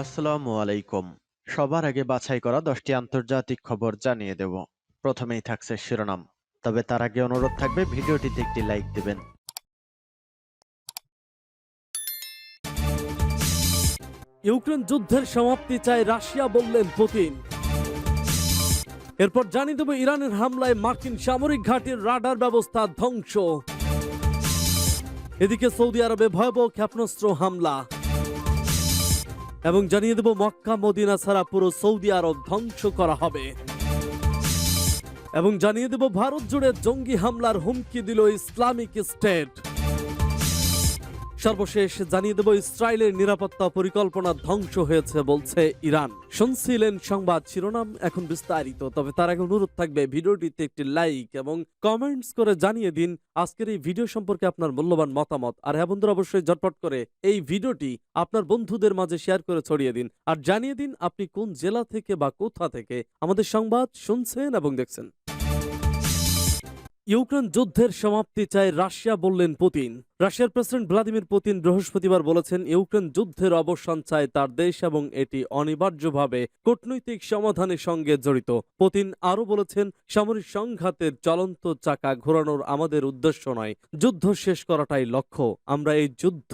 আসসালামু আলাইকুম। সবার আগে বাছাই করা দশটি আন্তর্জাতিক খবর জানিয়ে দেব। প্রথমেই থাকছে শিরোনাম। তবে তার আগে অনুরোধ থাকবে, ভিডিওটিতে একটি লাইক দিবেন। ইউক্রেন যুদ্ধের সমাপ্তি চায় রাশিয়া বললেন পুতিন। এরপর জানিয়ে দেব, ইরানের হামলায় মার্কিন সামরিক ঘাঁটির রাডার ব্যবস্থা ধ্বংস। এদিকে সৌদি আরবে ভয়াবহ ক্ষেপণাস্ত্র হামলা। এবং জানিয়ে দেব, মক্কা, মদিনা ছাড়া পুরো সৌদি আরব ধ্বংস করা হবে। এবং জানিয়ে দেব, ভারত জুড়ে জঙ্গি হামলার হুমকি দিল ইসলামিক স্টেট। সর্বশেষ জানিয়ে দেব, ইসরায়েলের নিরাপত্তা পরিকল্পনা ধ্বংস হয়েছে বলছে ইরান। শুনছিলেন সংবাদ শিরোনাম, এখন বিস্তারিত। তবে তার আগে অনুরোধ থাকবে, ভিডিওটিতে একটি লাইক এবং কমেন্টস করে জানিয়ে দিন, আজকের এই ভিডিও সম্পর্কে আপনার মূল্যবান মতামত। আর হ্যাঁ বন্ধুরা, অবশ্যই ঝটপট করে এই ভিডিওটি আপনার বন্ধুদের মাঝে শেয়ার করে ছড়িয়ে দিন। আর জানিয়ে দিন, আপনি কোন জেলা থেকে বা কোথা থেকে আমাদের সংবাদ শুনছেন এবং দেখছেন। ইউক্রেন যুদ্ধের সমাপ্তি চায় রাশিয়া, বললেন পুতিন। রাশিয়ার প্রেসিডেন্ট ভ্লাদিমির পুতিন বৃহস্পতিবার বলেছেন, ইউক্রেন যুদ্ধের অবসান চায় তার দেশ এবং এটি অনিবার্যভাবে কূটনৈতিক সমাধানের সঙ্গে জড়িত। পুতিন আরও বলেছেন, সামরিক সংঘাতের চলন্ত চাকা ঘোরানোর আমাদের উদ্দেশ্য নয়, যুদ্ধ শেষ করাটাই লক্ষ্য। আমরা এই যুদ্ধ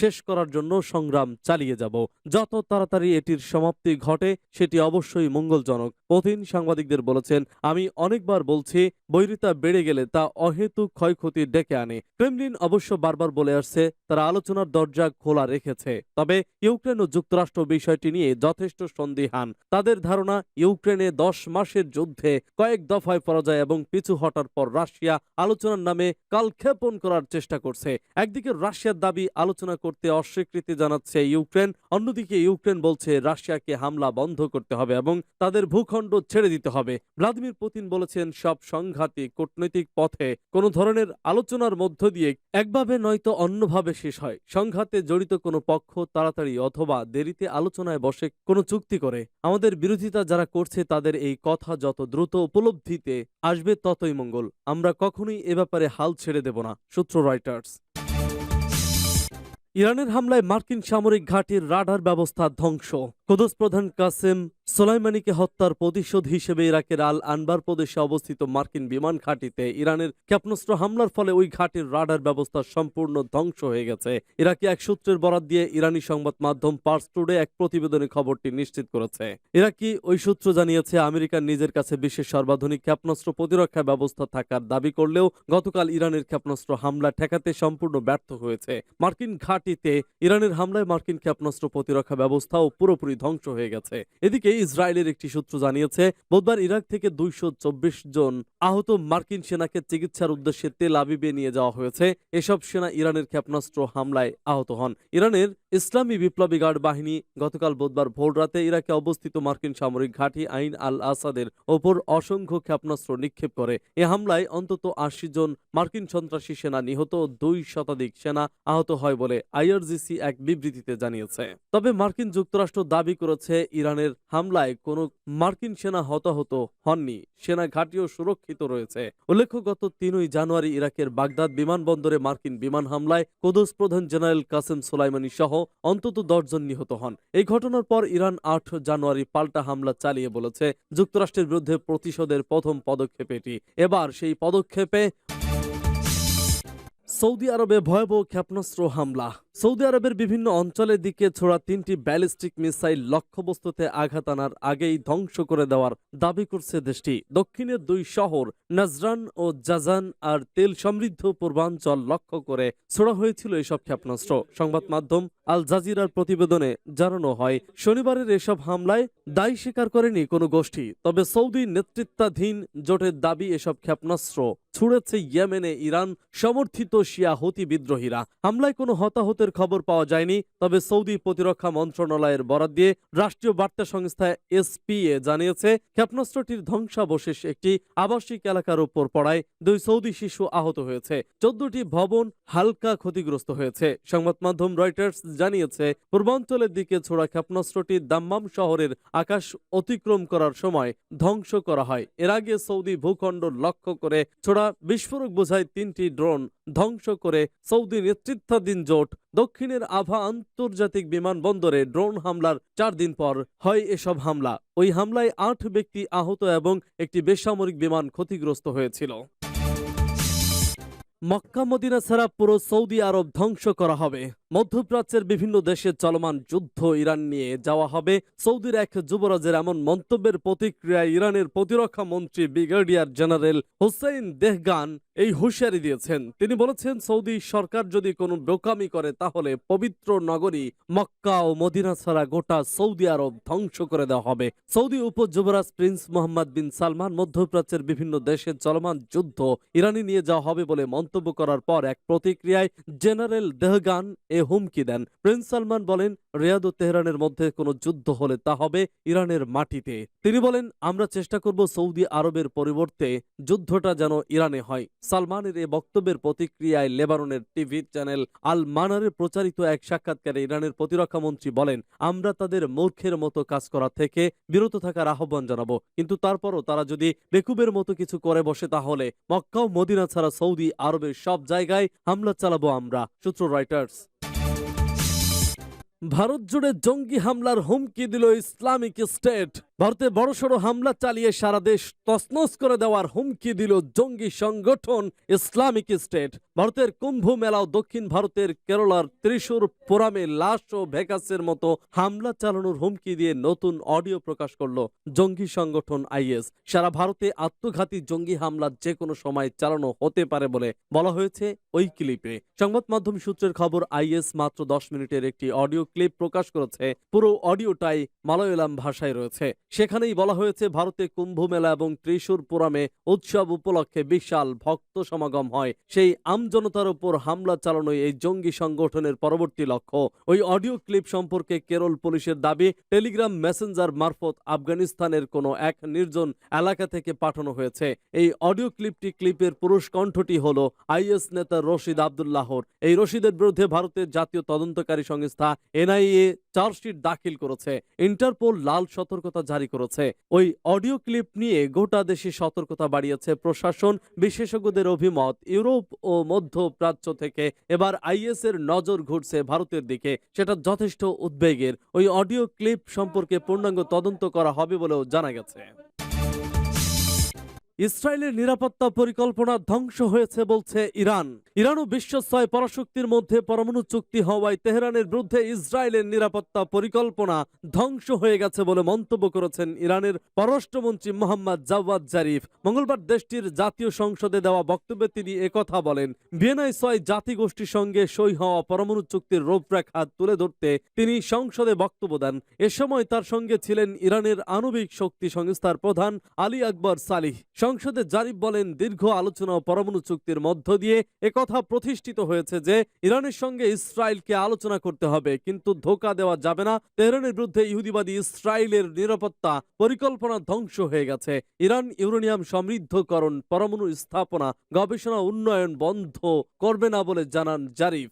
শেষ করার জন্য সংগ্রাম চালিয়ে যাব। যত তাড়াতাড়ি এটির সমাপ্তি ঘটে, সেটি অবশ্যই মঙ্গলজনক। পুতিন সাংবাদিকদের বলেছেন, আমি অনেকবার বলছি, বৈরিতা বেড়ে গেলে তা অহেতুক ক্ষয়ক্ষতি ডেকে আনে। ক্রেমলিন অবশ্য বারবার বলে আসছে, তারা আলোচনার দরজা খোলা রেখেছে। তবে ইউক্রেন ও যুক্তরাষ্ট্র বিষয়টি নিয়ে যথেষ্ট সন্দিহান। তাদের ধারণা, ইউক্রেনে দশ মাসের যুদ্ধে কয়েক দফায় পরাজয় এবং পিছু হটার পর রাশিয়া আলোচনার নামে কালক্ষেপণ করার চেষ্টা করছে। একদিকে রাশিয়ার দাবি, আলোচনা করতে অস্বীকৃতি জানাচ্ছে ইউক্রেন, অন্যদিকে ইউক্রেন বলছে রাশিয়াকে হামলা বন্ধ করতে হবে এবং তাদের ভূখণ্ড ছেড়ে দিতে হবে। ভ্লাদিমির পুতিন বলেছেন, সব সংঘাতই কূটনৈতিক পথে কোনো ধরনের আলোচনার মধ্য দিয়ে একভাবে নয়তো অন্যভাবে শেষ হয়। সংঘাতে জড়িত কোনো পক্ষ তাড়াতাড়ি অথবা দেরিতে আলোচনায় বসে কোনো চুক্তি করে। আমাদের বিরোধিতা যারা করছে তাদের এই কথা যত দ্রুত উপলব্ধিতে আসবে ততই মঙ্গল। আমরা কখনোই এ ব্যাপারে হাল ছেড়ে দেব না, সূত্র রয়টার্স। ইরানের হামলায় মার্কিন সামরিক ঘাঁটির রাডার ব্যবস্থা ধ্বংস। কুদস প্রধান কাসেম সোলাইমানিকে হত্যার প্রতিশোধ হিসেবে ইরাকের আল আনবার প্রদেশে অবস্থিত মার্কিন বিমান ঘাঁটিতে ইরানের ক্ষেপণাস্ত্র হামলার ফলে ওই ঘাঁটির রাডার ব্যবস্থা সম্পূর্ণ ধ্বংস হয়ে গেছে। ইরাকি এক সূত্রের বরাত দিয়ে ইরানি সংবাদ মাধ্যম পার্স টুডে এক প্রতিবেদনে খবরটি নিশ্চিত করেছে। ইরাকি ওই সূত্র জানিয়েছে, আমেরিকার নিজের কাছে বিশ্বের সর্বাধুনিক ক্ষেপণাস্ত্র প্রতিরক্ষা ব্যবস্থা থাকার দাবি করলেও গতকাল ইরানের ক্ষেপণাস্ত্র হামলা ঠেকাতে সম্পূর্ণ ব্যর্থ হয়েছে। মার্কিন ঘাঁটিতে ইরানের হামলায় মার্কিন ক্ষেপণাস্ত্র প্রতিরক্ষা ব্যবস্থাও পুরোপুরি ধ্বংস হয়ে গেছে। এদিকে ইসরায়েলের একটি সূত্র জানিয়েছে, বুধবার ইরাক থেকে দুইশো জন আহত মার্কিন সেনাকে চিকিৎসার উদ্দেশ্যে তেল আবিবে নিয়ে যাওয়া হয়েছে। এসব সেনা ইরানের ক্ষেপণাস্ত্র হামলায় আহত হন। ইরানের ইসলামী বিপ্লবী গার্ড বাহিনী গতকাল বুধবার ভোররাতে ইরাকে অবস্থিত মার্কিন সামরিক ঘাঁটি আইন আল আসাদের ওপর অসংখ্য ক্ষেপণাস্ত্র নিক্ষেপ করে। এ হামলায় অন্তত আশি জন মার্কিন সন্ত্রাসী সেনা নিহত দুই শতাধিক সেনা আহত হয় বলে আইআরজিসি এক বিবৃতিতে জানিয়েছে। তবে মার্কিন যুক্তরাষ্ট্র দাবি করেছে, ইরানের হামলায় কোনো মার্কিন সেনা হতাহত হননি। সেনা ঘাঁটিও সুরক্ষিত রয়েছে। উল্লেখ্য, গত তিনই জানুয়ারি ইরাকের বাগদাদ বিমানবন্দরে মার্কিন বিমান হামলায় কোদস প্রধান জেনারেল কাসেম সোলাইমানি সহ অন্তত দশজন নিহত হন। এই ঘটনার পর ইরান আট জানুয়ারি পাল্টা হামলা চালিয়ে বলেছে, যুক্তরাষ্ট্রের বিরুদ্ধে প্রতিশোধের প্রথম পদক্ষেপ এটি। এবার সেই পদক্ষেপে সৌদি আরবে ভয়াবহ ক্ষেপণাস্ত্র হামলা। সৌদি আরবের বিভিন্ন অঞ্চলের দিকে ছোড়া তিনটি ব্যালিস্টিক মিসাইল লক্ষ্যবস্তুতে আঘাত আনার আগেই ধ্বংস করে দেওয়ার দাবি করছে দেশটি। দক্ষিণের দুই শহর, নাজরান ও জাজান, আর তেল সমৃদ্ধ পূর্বাঞ্চল লক্ষ্য করে ছোড়া হয়েছিল এসব ক্ষেপণাস্ত্র। সংবাদ মাধ্যম আল জাজিরার প্রতিবেদনে জানানো হয়, শনিবারের এসব হামলায় দায়ী স্বীকার করেনি কোনো গোষ্ঠী, তবে সৌদি নেতৃত্বাধীন জোটের দাবি এসব ক্ষেপণাস্ত্র ছুড়েছে ইয়েমেনে ইরান সমর্থিত শিয়া হতি বিদ্রোহীরা। হামলায় কোনো হতাহতের খবর পাওয়া যায়নি, তবে সৌদি প্রতিরক্ষা মন্ত্রণালয়ের বরাদ দিয়ে রাষ্ট্রীয় বার্তা সংস্থা এসপিএ জানিয়েছে, ক্ষেপণাস্ত্রটির ধ্বংসাবশেষ একটি আবাসিক এলাকার উপর পড়ায় দুই সৌদি শিশু আহত হয়েছে। চোদ্দটি ভবন হালকা ক্ষতিগ্রস্ত হয়েছে। সংবাদ মাধ্যম রয়টার্স জানিয়েছে, পূর্বাঞ্চলের দিকে ছোড়া ক্ষেপণাস্ত্রটি দাম্মাম শহরের আকাশ অতিক্রম করার সময় ধ্বংস করা হয়। এর আগে সৌদি ভূখণ্ড লক্ষ্য করে ছোড়া বিস্ফোরক বোঝায় তিনটি ড্রোন ধ্বংস করে সৌদি নেতৃত্বাধীন জোট দক্ষিণের আভা আন্তর্জাতিক বিমানবন্দরে ড্রোন হামলার চার দিন পর হয় এসব হামলা। ওই হামলায় আট ব্যক্তি আহত এবং একটি বেসামরিক বিমান ক্ষতিগ্রস্ত হয়েছিল। মক্কা, মদিনা ছাড়া পুরো সৌদি আরব ধ্বংস করা হবে। মধ্যপ্রাচ্যের বিভিন্ন দেশে চলমান যুদ্ধ ইরান নিয়ে যাওয়া হবে। সৌদির এক যুবরাজের এমন মন্তব্যের প্রতিক্রিয়ায় ইরানের প্রতিরক্ষা মন্ত্রী ব্রিগেডিয়ার জেনারেল হুসেইন দেহগান এই হুঁশিয়ারি দিয়েছেন। তিনি বলেছেন, সৌদি সরকার যদি কোনো বোকামি করে, তাহলে পবিত্র নগরী মক্কা ও মদিনা ছাড়া গোটা সৌদি আরব ধ্বংস করে দেওয়া হবে। সৌদি উপযুবরাজ প্রিন্স মোহাম্মদ বিন সালমান মধ্যপ্রাচ্যের বিভিন্ন দেশে চলমান যুদ্ধ ইরানি নিয়ে যাওয়া হবে বলে মন্তব্য করার পর এক প্রতিক্রিয়ায় জেনারেল দেহগান এ হুমকি দেন। প্রিন্স সালমান বলেন, রিয়াদ ও তেহরানের মধ্যে কোনো যুদ্ধ হলে তা হবে ইরানের মাটিতে। তিনি বলেন, আমরা চেষ্টা করব সৌদি আরবের পরিবর্তে যুদ্ধটা যেন ইরানে হয়। সালমানের এ বক্তব্যের প্রতিক্রিয়ায় লেবাননের টিভি চ্যানেল আল মানারে প্রচারিত এক সাক্ষাৎকারে ইরানের প্রতিরক্ষা মন্ত্রী বলেন, আমরা তাদের মূর্খের মতো কাজ করা থেকে বিরত থাকার আহ্বান জানাব। কিন্তু তারপরও তারা যদি বেকুবের মতো কিছু করে বসে, তাহলে মক্কা ও মদিনা ছাড়া সৌদি আরবের সব জায়গায় হামলা চালাবো আমরা, সূত্র রয়টার্স। ভারত জুড়ে জঙ্গি হামলার হুমকি দিল ইসলামিক স্টেট। ভারতে বড়সড় হামলা চালিয়ে সারা দেশ তছনছ করে দেওয়ার হুমকি দিল জঙ্গি সংগঠন ইসলামিক স্টেট। ভারতের কুম্ভ মেলাও দক্ষিণ ভারতের কেরলার ত্রিশূর পোরামে লাশ ও ভেকাসের মতো হামলা চালানোর হুমকি দিয়ে নতুন অডিও প্রকাশ করল জঙ্গি সংগঠন আইএস। সারা ভারতে আত্মঘাতী জঙ্গি হামলা যে কোনো সময় চালানো হতে পারে বলে বলা হয়েছে ওই ক্লিপে। সংবাদ মাধ্যম সূত্রের খবর, আইএস মাত্র দশ মিনিটের একটি অডিও ক্লিপ প্রকাশ করেছে। পুরো অডিওটাই মালয়ালাম ভাষায় রয়েছে। সেখানেই বলা হয়েছে, ভারতে কুম্ভ মেলা এবং ত্রিশূর উৎসব উপলক্ষে বিশাল ভক্ত সমাগম হয়। সেই আমজনতার উপর হামলা চালানোই এই জঙ্গি সংগঠনের পরবর্তী লক্ষ্য। ওই অডিও ক্লিপ সম্পর্কে কেরল পুলিশের দাবি, টেলিগ্রাম মেসেঞ্জার মারফত আফগানিস্তানের কোনো এক নির্জন এলাকা থেকে পাঠানো হয়েছে। এই অডিও ক্লিপটি ক্লিপের পুরুষ কণ্ঠটি হল আইএস নেতা রশিদ আবদুল্লাহর। এই রশিদের বিরুদ্ধে ভারতের জাতীয় তদন্তকারী সংস্থা এনআইএ চার্জশিট দাখিল করেছে। ইন্টারপোল লাল সতর্কতা জারি করেছে। ওই অডিও ক্লিপ নিয়ে গোটা দেশে সতর্কতা বাড়িয়েছে প্রশাসন, বিশেষজ্ঞদের অভিমত। ইউরোপ ও মধ্য প্রাচ্য থেকে এবার আইএস এর নজর ঘুরছে ভারতের দিকে। সেটা যথেষ্ট উদ্বেগের। ওই অডিও ক্লিপ সম্পর্কে পূর্ণাঙ্গ তদন্ত করা হবে বলেও জানা গেছে। ইসরায়েলের নিরাপত্তা পরিকল্পনা ধ্বংস হয়েছে বলছে ইরান। ইরান ও বিশ্ব ছয় পরাশক্তির মধ্যে পরমাণু চুক্তি হওয়ায় তেহরানের বিরুদ্ধে ইসরায়েলের নিরাপত্তা পরিকল্পনা ধ্বংস হয়ে গেছে বলে মন্তব্য করেছেন ইরানের পররাষ্ট্রমন্ত্রী মোহাম্মদ জাওয়াদ জারিফ। মঙ্গলবার দেশটির জাতীয় সংসদে দেওয়া বক্তব্যে তিনি একথা বলেন, ভিয়েনায় ছয় জাতিগোষ্ঠীর সঙ্গে সই হওয়া পরমাণু চুক্তির রূপরেখা তুলে ধরতে তিনি সংসদে বক্তব্য দেন। এ সময় তার সঙ্গে ছিলেন ইরানের আণবিক শক্তি সংস্থার প্রধান আলী আকবর সালিহ। সংসদে জারিফ বলেন, দীর্ঘ আলোচনা ও পরমাণু চুক্তির মধ্য দিয়ে একথা প্রতিষ্ঠিত হয়েছে যে, ইরানের সঙ্গে ইসরায়েলকে আলোচনা করতে হবে, কিন্তু ধোকা দেওয়া যাবে না। তেহরানের বিরুদ্ধে ইহুদিবাদী ইসরায়েলের নিরাপত্তা পরিকল্পনা ধ্বংস হয়ে গেছে। ইরান ইউরেনিয়াম সমৃদ্ধকরণ, পরমাণু স্থাপনা, গবেষণা উন্নয়ন বন্ধ করবে না বলে জানান জারিফ।